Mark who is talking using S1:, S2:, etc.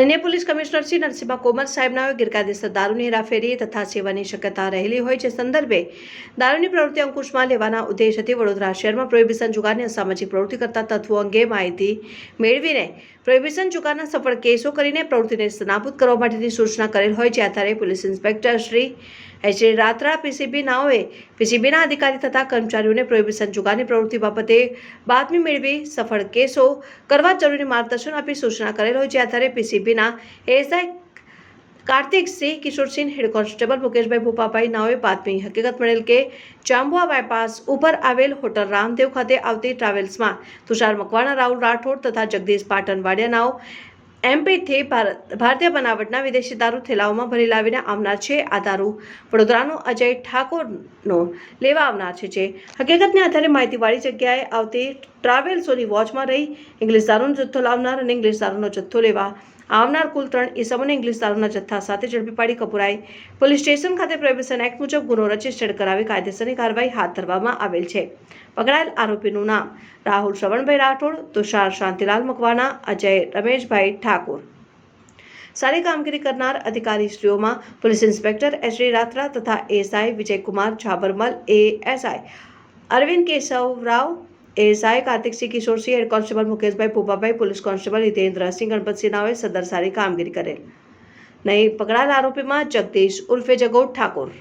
S1: અને અન્ય police commissioner Shri Narasimha Komar સાહેબના ગેરકાયદેસર દારૂની હેરાફેરી તથા સેવાની શક્યતા રહેલી હોય છે સંદર્ભે દારૂની પ્રવૃત્તિ અંકુશમાં લેવાના ઉદ્દેશથી વડોદરા શહેરમાં પ્રોહિબિશન જુગારની અસામાજિક પ્રવૃત્તિ કરતા તત્વો અંગે માહિતી મેળવીને પ્રોહિબિશન જુગારના સફળ કેસો કરીને પ્રવૃત્તિને નાબૂદ કરવા માટેની સૂચના કરેલ હોય જે આધારે police inspector Shri H Ratra PCB નાઓએ પીસીબીના અધિકારી તથા કર્મચારીઓને પ્રોહિબિશન ચુકાની પ્રવૃત્તિ બાબતે બાતમી મેળવી સફળ કેસો કરવા જરૂરી માર્ગદર્શન આપી સૂચના કરેલ હોય જે આધારે પીસીબીના ASI Kartiksinh Kishorsinh head constable Mukeshbhai Bhupabhai નાઓએ બાતમી હકીકત મળેલ કે ચાંબુઆ બાયપાસ ઉપર આવેલ હોટલ રામદેવ ખાતે આવતી ટ્રાવેલ્સમાં તુષાર મકવાણા, રાહુલ રાઠોડ તથા જગદીશ પાટણ વાડિયા નાઓ એમપીથી ભારત ભારતીય બનાવટના વિદેશી દારૂ થેલાઓમાં ભરી લાવીને આવનાર છે આ દારૂ. વડોદરાનો અજય ઠાકોરનો લેવા આવનાર છે જે. હકીકતને આધારે માહિતીવાળી જગ્યાએ આવતી ટ્રાવેલ્સોની વોચમાં રહી. ઇંગ્લિશ દારૂનો જથ્થો લાવનાર અને ઇંગ્લિશ દારૂનો જથ્થો લેવા આવનાર કુલ ત્રણ ઇસમોને ઇંગ્લિશ દારૂના જથ્થા સાથે ઝડપી પાડી કપુરાઈ. પોલીસ સ્ટેશન ખાતે પ્રોહિબિશન એક્ટ મુજબ ગુનો રજીસ્ટર્ડ કરાવી કાયદેસરની કાર્યવાહી હાથ ધરવામાં આવેલ છે. પકડાયેલ આરોપીનું નામ રાહુલ શ્રવણભાઈ રાઠોડ, તુષાર શાંતિલાલ મકવાના અજય રમેશભાઈ ઠાકોર. સારી કામગીરી કરનાર અધિકારીશ્રીઓમાં police inspector H D Ratra તથા SI Vijaykumar Chhabarmal ASI Arvind Keshav Rao ASI Kartiksinh Kishorsinh head constable Mukeshbhai Bhupabhai police constable Hitendrasinh Ganpatsinh નાવે સદર સારી કામગીરી કરેલ નહીં પકડાયેલા આરોપીમાં જગદીશ ઉર્ફે જગોડ ઠાકોર